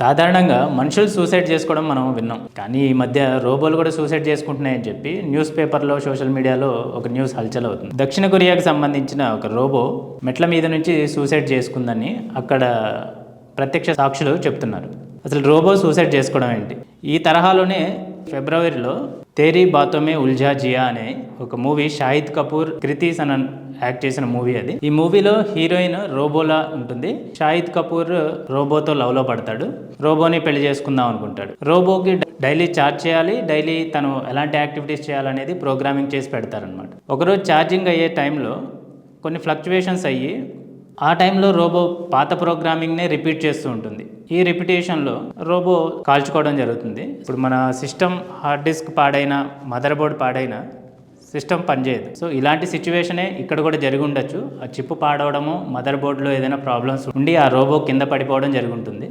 సాధారణంగా మనుషులు సూసైడ్ చేసుకోవడం మనం విన్నాం. కానీ ఈ మధ్య రోబోలు కూడా సూసైడ్ చేసుకుంటున్నాయని చెప్పి న్యూస్ పేపర్లో సోషల్ మీడియాలో ఒక న్యూస్ హల్చల్ అవుతుంది దక్షిణ కొరియాకి సంబంధించిన ఒక రోబో మెట్ల మీద నుంచి సూసైడ్ చేసుకుందని అక్కడ ప్రత్యక్ష సాక్షులు చెప్తున్నారు. అసలు రోబో సూసైడ్ చేసుకోవడం ఏంటి? ఈ తరహాలోనే ఫిబ్రవరిలో తేరీ బాతోమే ఉల్జా జియా అనే ఒక మూవీ షాహిద్ కపూర్ క్రితీస్ అని యాక్ట్ చేసిన మూవీ అది. ఈ మూవీలో హీరోయిన్ రోబోలా ఉంటుంది. షాహిద్ కపూర్ రోబోతో లవ్లో పడతాడు. రోబోని పెళ్ళి చేసుకుందాం అనుకుంటాడు. రోబోకి డైలీ చార్జ్ చేయాలి. డైలీ తను ఎలాంటి యాక్టివిటీస్ చేయాలనేది ప్రోగ్రామింగ్ చేసి పెడతారనమాట ఒకరోజు ఛార్జింగ్ అయ్యే టైంలో కొన్ని ఫ్లక్చువేషన్స్ అయ్యి ఆ టైంలో రోబో పాత ప్రోగ్రామింగ్నే రిపీట్ చేస్తూ ఉంటుంది. ఈ రిపిటేషన్లో రోబో కాల్చుకోవడం జరుగుతుంది. ఇప్పుడు మన సిస్టమ్ హార్డ్ డిస్క్ పాడైన మదర్ బోర్డ్ పాడైన సిస్టమ్ పనిచేయదు. సో ఇలాంటి సిచ్యువేషనే ఇక్కడ కూడా జరిగి ఉండొచ్చు. ఆ చిప్ పాడవడము మదర్ బోర్డులో ఏదైనా ప్రాబ్లమ్స్ ఉండి ఆ రోబో కింద పడిపోవడం జరిగి ఉంటుంది